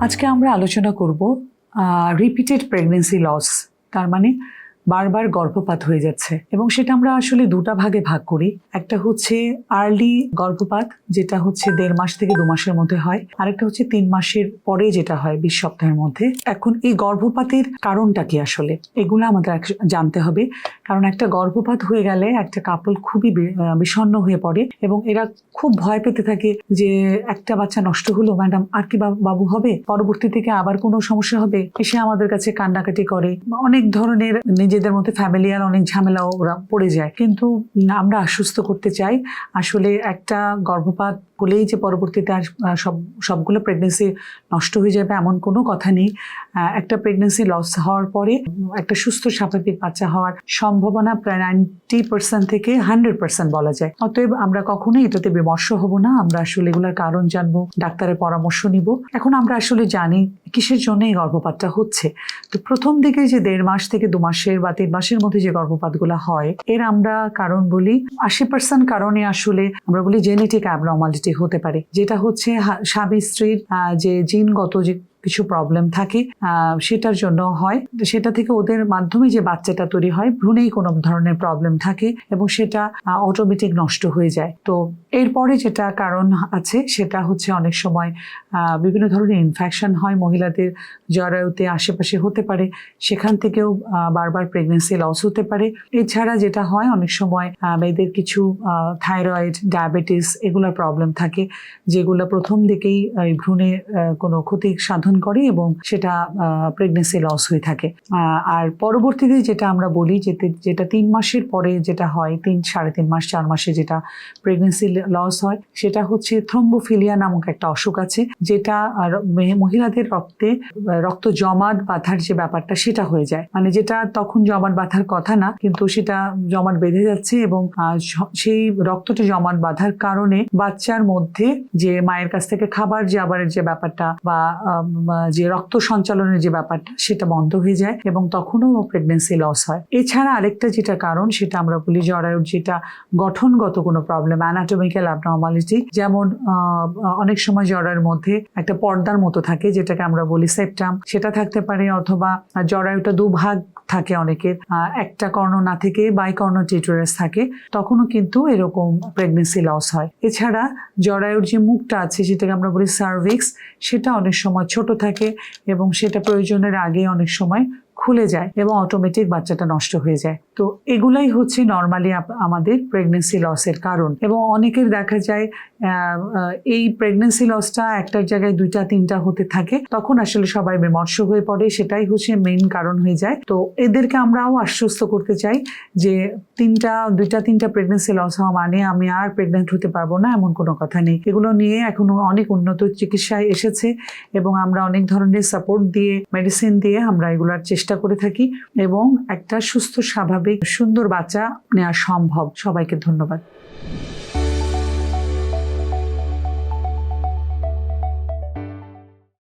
আজকে আমরা আলোচনা করব রিপিটেড প্রেগনেন্সি লস তার মানে বারবার গর্ভপাত হয়ে যাচ্ছে। এবং সেটা আমরা আসলে দুটা ভাগে ভাগ করি। একটা হচ্ছে আর্লি গর্ভপাত, যেটা হচ্ছে দেড় মাস থেকে দু মাসের মধ্যে হয়। আরেকটা হচ্ছে তিন মাসের পরে যেটা হয়, বিশ সপ্তাহের মধ্যে। এখন এই গর্ভপাতের কারণটা কি আসলে? এগুলো আমাদের জানতে হবে। কারণ একটা গর্ভপাত হয়ে গেলে একটা কাপল খুবই বি- আহ, বিষণ্ণ হয়ে পড়ে এবং এরা খুব ভয় পেতে থাকে যে একটা বাচ্চা নষ্ট হলো ম্যাডাম আর কি বাবু- হবে? পরবর্তী থেকে আবার কোনো সমস্যা হবে? এসে আমাদের কাছে কান্নাকাটি করে। অনেক ধরনের নিজেদের মধ্যে ফ্যামিলিয়ার অনেক ঝামেলা ওরা পড়ে যায়। কিন্তু আমরা আশ্বস্ত করতে চাই আসলে একটা গর্ভপাত হলেই যে পরবর্তীতে আর সব, সবগুলো প্রেগনেন্সি নষ্ট হয়ে যাবে এমন কোনো কথা নেই। একটা প্রেগনেন্সি লস হওয়ার পরে একটা সুস্থ স্বাভাবিক বাচ্চা হওয়ার সম্ভাবনা প্রায় নাইনটি পার্সেন্ট থেকে হান্ড্রেড পার্সেন্ট বলা যায়। অতএব আমরা কখনোই এটাতে বিমর্ষ হব না। আমরা আসলে এগুলোর কারণ জানব, ডাক্তারের পরামর্শ নিব। এখন আমরা আসলে জানি কিসের জন্য এই গর্ভপাতটা হচ্ছে? তো প্রথম দিকে যে দেড় মাস থেকে দু মাসের বা তিন মাসের মধ্যে যে গর্ভপাতগুলো হয়, এর আমরা কারণ বলি আশি পার্সেন্ট কারণে আসলে আমরা বলি জেনেটিক অ্যাবনর্মালিটি হতে পারে। যেটা হচ্ছে স্বামী স্ত্রীর যে জিনগত যে কিছু প্রবলেম থাকে সেটার জন্য হয়। সেটা থেকে ওদের মাধ্যমে যে বাচ্চাটা তৈরি হয়, ভ্রূণেই কোনো ধরনের প্রবলেম থাকে এবং সেটা অটোমেটিক নষ্ট হয়ে যায়। তো এরপরে যেটা কারণ আছে, সেটা হচ্ছে অনেক সময় বিভিন্ন ধরনের ইনফেকশন হয় মহিলাদের, জরায়ুতে আশেপাশে হতে পারে, সেখান থেকেও বারবার প্রেগনেন্সি লস হতে পারে। এছাড়া যেটা হয়, অনেক সময় মেয়েদের কিছু থাইরয়েড ডায়াবেটিস এগুলোর প্রবলেম থাকে, যেগুলো প্রথম দিকেই এই ভ্রূণে কোনো ক্ষতি সাধন করে এবং সেটা প্রেগনেন্সি লস হয়ে থাকে। আর পরবর্তীতে যেটা আমরা বলি, যে তে- যেটা তিন মাসের পরে যেটা হয়, তিন, সাড়ে তিন মাস, চার মাসে যেটা প্রেগনেন্সি লস হয়, সেটা হচ্ছে থ্রম্বোফিলিয়া নামক একটা অসুখ আছে। যেটা মহিলাদের রক্তে রক্ত জমাট বাঁধার যে ব্যাপারটা সেটা হয়ে যায়। মানে যেটা তখন জমাট বাঁধার কথা না, কিন্তু সেটা জমাট বেঁধে যাচ্ছে এবং সেই রক্তটি জমাট বাঁধার কারণে বাচ্চার মধ্যে যে মায়ের কাছ থেকে খাবার যাবারের যে ব্যাপারটা বা যে রক্ত সঞ্চালনের যে ব্যাপারটা সেটা বন্ধ হয়ে যায় এবং তখনও প্রেগনেন্সি লস হয়। এছাড়া আরেকটা যেটা কারণ সেটা আমরা বলি জরায়ুর যেটা গঠনগত কোনো প্রবলেম অ্যানাটমিক্যাল অ্যাবনর্মালিটি যেমন অনেক সময় জরায়ুর মধ্যে একটা পর্দার মতো থাকে, যেটাকে আমরা বলি সেপ্টাম সেটা থাকতে পারে অথবা জরায়ুটা দুভাগ থাকে অনেকের। একটা কর্ণ না থেকে বাই কর্ণ টিউটোরাস থাকে, তখনও কিন্তু এরকম প্রেগনেন্সি লস হয়। এছাড়া জরায়ুর যে মুখটা আছে, যেটাকে আমরা বলি সার্ভিক্স সেটা অনেক সময় ছোট থাকে এবং সেটা প্রয়োজনের আগে অনেক সময় খুলে যায় এবং অটোমেটিক বাচ্চাটা নষ্ট হয়ে যায়। তো এগুলাই হচ্ছে নর্মালি আমাদের প্রেগনেন্সি লসের কারণ। এবং অনেকের দেখা যায় এই প্রেগনেন্সি লসটা একটার জায়গায় দুইটা, তিনটা হতে থাকে। তখন আসলে সবাই বিমর্ষ হয়ে পড়ে, সেটাই হচ্ছে মেইন কারণ হয়ে যায়। তো এদেরকে আমরাও আশ্বস্ত করতে চাই যে তিনটা, দুইটা, তিনটা প্রেগনেন্সি লস হওয়া মানে আমি আর প্রেগনেন্ট হতে পারব না, এমন কোনো কথা নেই। এগুলো নিয়ে এখনও অনেক উন্নত চিকিৎসায় এসেছে এবং আমরা অনেক ধরনের সাপোর্ট দিয়ে মেডিসিন দিয়ে আমরা এগুলার চেষ্টা করে থাকি এবং একটা সুস্থ স্বাভাবিক সুন্দর বাচ্চা নেওয়া সম্ভব। সবাইকে ধন্যবাদ।